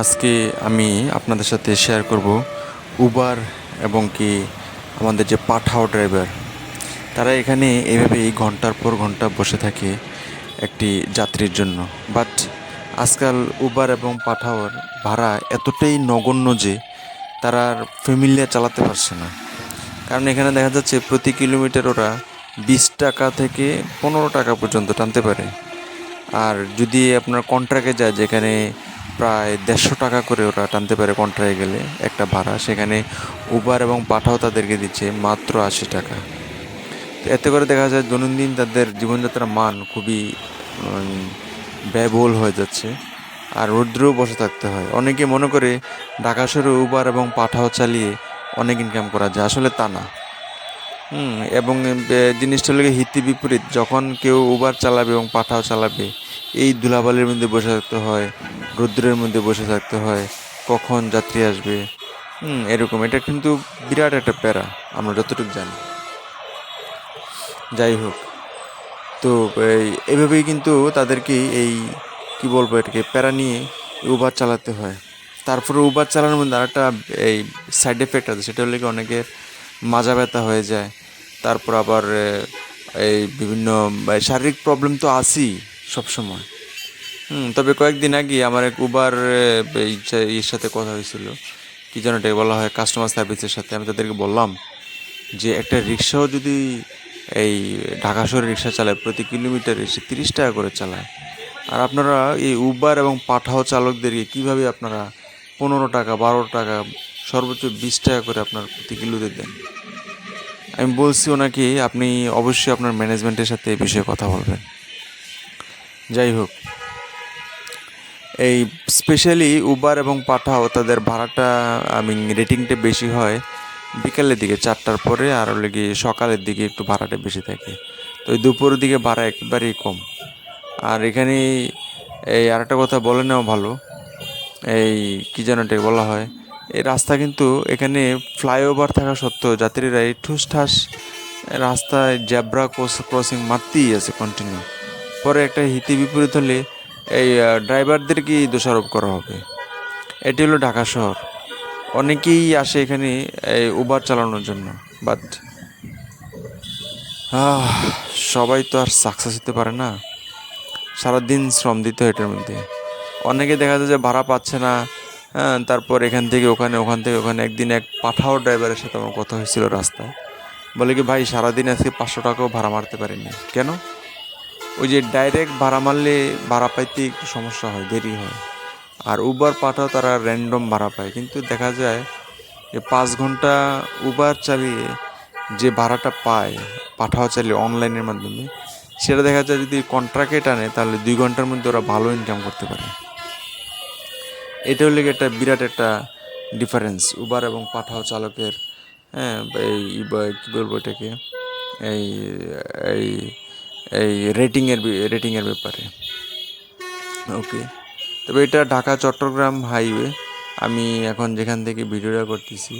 আজকে আমি আপনাদের সাথে শেয়ার করব উবার এবং কি আমাদের যে পাঠাও ড্রাইভার তারা এখানে এইভাবেই ঘণ্টার পর ঘণ্টা বসে থাকে একটি যাত্রীর জন্য। বাট আজকাল উবার এবং পাঠাওয়ার ভাড়া এতটাই নগণ্য যে তারা ফ্যামিলিয়া চালাতে পারছে না। কারণ এখানে দেখা যাচ্ছে প্রতি কিলোমিটার ওরা বিশ টাকা থেকে পনেরো টাকা পর্যন্ত টানতে পারে। আর যদি আপনার কন্ট্রাক্টে যায় যেখানে প্রায় দেড়শো টাকা করে ওরা টানতে পারে কন্ট্রাক্টে গেলে একটা ভাড়া। সেখানে উবার এবং পাঠাও তাদেরকে দিচ্ছে মাত্র আশি টাকা। তো এতে করে দেখা যায় দৈনন্দিন তাদের জীবনযাত্রার মান খুবই ব্যয়বহুল হয়ে যাচ্ছে আর রৌদ্রেও বসে থাকতে হয়। অনেকে মনে করে ঢাকা শহরে উবার এবং পাঠাও চালিয়ে অনেক ইনকাম করা যায়, আসলে তা না। হুম, এবং জিনিসটা হলো হিতে বিপরীত। যখন কেউ উবার চালাবে এবং পাঠাও চালাবে, এই ধুলাবালির মধ্যে বসে থাকতে হয়। রৌদ্রের মধ্যে বসে থাকতে হয়, কখন যাত্রী আসবে? হুম, এরকম। এটা কিন্তু বিরাট একটা প্যারা, আমরা যতটুকু জানি। যাই হোক, তো এভাবেই কিন্তু তাদেরকে এই, কি বলব এটাকে, প্যারা নিয়ে উবার চালাতে হয়। তারপরে উবার চালানোর মধ্যে আরেকটা, এই সাইড এফেক্ট আছে, সেটা হলে কি অনেকের মাজা ব্যথা হয়ে যায়, তারপর আবার এই বিভিন্ন শারীরিক প্রবলেম তো আছেই সবসময়। হুম, তবে কয়েকদিন আগে আমার এক উবার এর সাথে কথা হয়েছিল। কি যেন এটাকে বলা হয় কাস্টমার সার্ভিসের সাথে। আমি তাদেরকে বললাম যে, একটা রিক্সাও যদি এই ঢাকা শহরে রিক্সা চালায়, প্রতি কিলোমিটারে সে তিরিশ টাকা করে চালায়। আর আপনারা এই উবার এবং পাঠাও চালকদেরকে কীভাবে আপনারা পনেরো টাকা, বারো টাকা, সর্বোচ্চ বিশ টাকা করে আপনার প্রতি কিলোতে দেন? আমি বলছি ওনাকে, আপনি অবশ্যই আপনার ম্যানেজমেন্টের সাথে এই বিষয়ে কথা বলবেন। যাই হোক এই স্পেশালি উবার এবং পাঠাও তাদের ভাড়াটা আমি রেটিংটা বেশি হয় বিকালের দিকে চারটার পরে আর হলো গিয়ে সকালের দিকে একটু ভাড়াটা বেশি থাকে। তো ওই দুপুরের দিকে ভাড়া একেবারেই কম। আর এখানে এই আরেকটা কথা বলে নেওয়া ভালো, এই কী যেন এটাকে বলা হয়, এই রাস্তা কিন্তু এখানে ফ্লাইওভার থাকা সত্ত্বেও যাত্রীরা এই ঠুসঠাস রাস্তায় জ্যাব্রা ক্রসিং মারতেই আছে কন্টিনিউ পরে একটা হিতে বিপরীত হলে এই ড্রাইভারদের কি দোষারোপ করা হবে? এটি হলো ঢাকা শহর। অনেকেই আসে এখানে এই উবার চালানোর জন্য বাট সবাই তো আর সাকসেস হতে পারে না। সারাদিন শ্রম দিতে হয় এটার মধ্যে। অনেকে দেখা যায় যে ভাড়া পাচ্ছে না হ্যাঁ তারপর এখান থেকে ওখানে, ওখান থেকে ওখানে। একদিন এক পাঠাও ড্রাইভারের সাথে আমার কথা হয়েছিল রাস্তায়। বলে কি, ভাই, সারাদিন আজকে পাঁচশো টাকাও ভাড়া মারতে পারিনি। কেন? ওই যে ডাইরেক্ট ভাড়া মারলে ভাড়া পাইতে একটু সমস্যা হয়, দেরি হয়। আর উবার পাঠাও তারা র্যান্ডম ভাড়া পায়। কিন্তু দেখা যায় যে পাঁচ ঘণ্টা উবার চালিয়ে যে ভাড়াটা পায়, পাঠাও চালিয়ে অনলাইনের মাধ্যমে, সেটা দেখা যায় যদি কন্ট্রাক্টে টানে, তাহলে দুই ঘণ্টার মধ্যে ওরা ভালো ইনকাম করতে পারে। এটা হলে একটা বিরাট একটা ডিফারেন্স উবার এবং পাঠাও চালকের হ্যাঁ এই, কী বলব এটাকে? এই এই এই রেটিংয়ের রেটিংয়ের ব্যাপারে। ওকে তবে এটা ঢাকা চট্টগ্রাম হাইওয়ে আমি এখন যেখান থেকে ভিডিওটা করতেছি,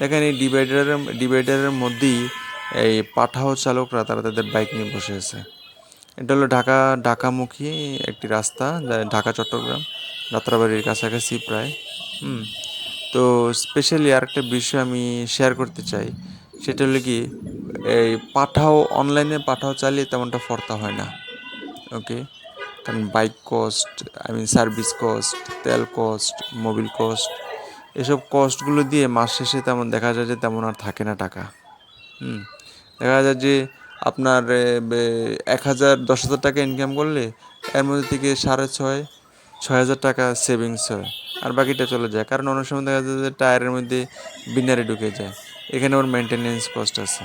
দেখেন এই ডিভাইডারের ডিভাইডারের মধ্যেই এই পাঠাও চালকরা তারা তাদের বাইক নিয়ে বসে আছে। এটা হলো ঢাকা, ঢাকামুখী একটি রাস্তা, যা ঢাকা চট্টগ্রাম যাত্রাবাড়ির কাছাকাছি প্রায়। হুম। তো স্পেশালি আরেকটা বিষয় আমি শেয়ার করতে চাই, সেটা হলো কি এই পাঠাও অনলাইনে পাঠাও চালিয়ে তেমনটা ফর্তা হয় না ওকে কারণ bike cost I mean service cost তেল কস্ট মোবিল কস্ট এসব কস্টগুলো দিয়ে মাস শেষে তেমন দেখা যায় যে তেমন আর থাকে না টাকা, হুম? দেখা যায় যে আপনার এক হাজার, দশ হাজার টাকা ইনকাম করলে এর মধ্যে থেকে সাড়ে ছয় ছয় হাজার টাকা সেভিংস হয়, আর বাকিটা চলে যায়। কারণ অনেক সময় দেখা যায় যে টায়ারের মধ্যে বিনারে ঢুকে যায়, এখানে ওর মেনটেনেন্স কস্ট আছে।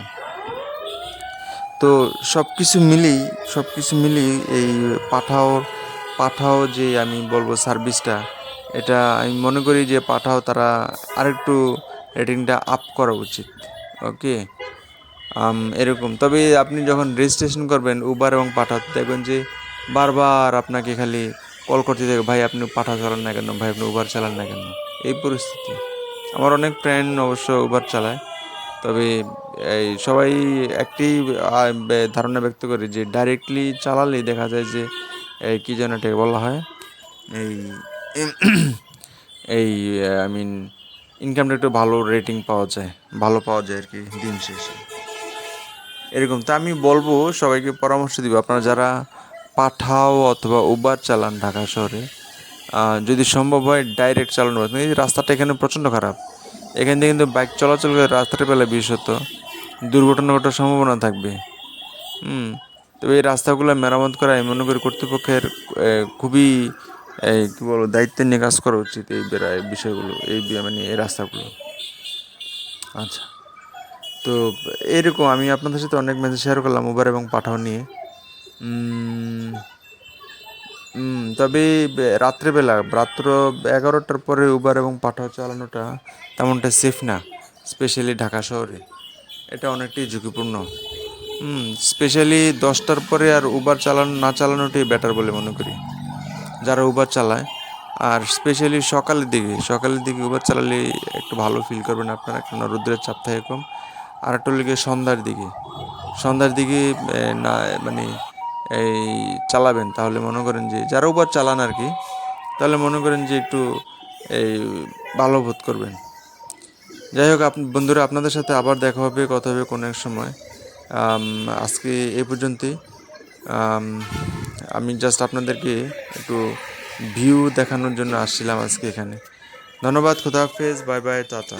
তো সব কিছু মিলেই সব কিছু মিলেই এই পাঠাও পাঠাও যে আমি বলব সার্ভিসটা এটা আমি মনে করি যে পাঠাও তারা আরেকটু রেটিংটা আপ করা উচিত ওকে এরকম। তবে আপনি যখন রেজিস্ট্রেশন করবেন উবার এবং পাঠাও, দেখবেন যে বারবার আপনাকে খালি কল করতে থাকে, ভাই, আপনি পাঠাও চালান না কেন? ভাই, আপনি উবার চালান না কেন? এই পরিস্থিতি। আমার অনেক ফ্রেন্ড অবশ্য উবার চালায়। তবে, এই সবাই একটি ধারণা ব্যক্ত করে যে ডাইরেক্টলি চালালে দেখা যায় যে কী যেন এটাকে বলা হয়, এই এই আই মিন ইনকামটা একটু ভালো রেটিং পাওয়া যায়, ভালো পাওয়া যায় আর কি দিন শেষে। এরকম, তা আমি বলব, সবাইকে পরামর্শ দিব, আপনারা যারা পাঠাও অথবা উবার চালান ঢাকা শহরে যদি সম্ভব হয় ডাইরেক্ট চালানো। রাস্তাটা এখানে প্রচণ্ড খারাপ। এখান থেকে কিন্তু বাইক চলাচল করে রাস্তাটা পেলে বিশেষত দুর্ঘটনা ঘটার সম্ভাবনা থাকবে। হুম, তবে এই রাস্তাগুলো মেরামত করা আমি মনে করি কর্তৃপক্ষের খুবই এই কী বলব দায়িত্বের নিয়ে কাজ করা উচিত এই এই বিষয়গুলো, এই মানে এই রাস্তাগুলো। আচ্ছা তো এরকম আমি আপনাদের সাথে অনেক মেসেজ শেয়ার করলাম উবার এবং পাঠাও নিয়ে। তবে রাত্রেবেলা, রাত্র এগারোটার পরে উবার এবং পাঠাও চালানোটা তেমনটা সেফ না স্পেশালি ঢাকা শহরে। এটা অনেকটাই ঝুঁকিপূর্ণ। হুম স্পেশালি দশটার পরে আর উবার চালানো, না চালানোটাই বেটার বলে মনে করি। যারা উবার চালায়, আর স্পেশালি সকালের দিকে সকালের দিকে উবার চালালে একটু ভালো ফিল করবেন আপনারা কেন রোদ্রের চাপ থাকে কম। আর একটা সন্ধ্যার দিকে। সন্ধ্যার দিকে না মানে এই চালাবেন, তাহলে মনে করেন যে যারা উবার চালান আর কি তাহলে মনে করেন যে একটু এই ভালো বোধ করবেন। যাই হোক আপনি বন্ধুরা, আপনাদের সাথে আবার দেখা হবে, কথা হবে কোনো এক সময়। আজকে এই পর্যন্তই। আমি জাস্ট আপনাদেরকে একটু ভিউ দেখানোর জন্য আসছিলাম আজকে এখানে। ধন্যবাদ খুদাহাফেজ বাই বাই টাটা।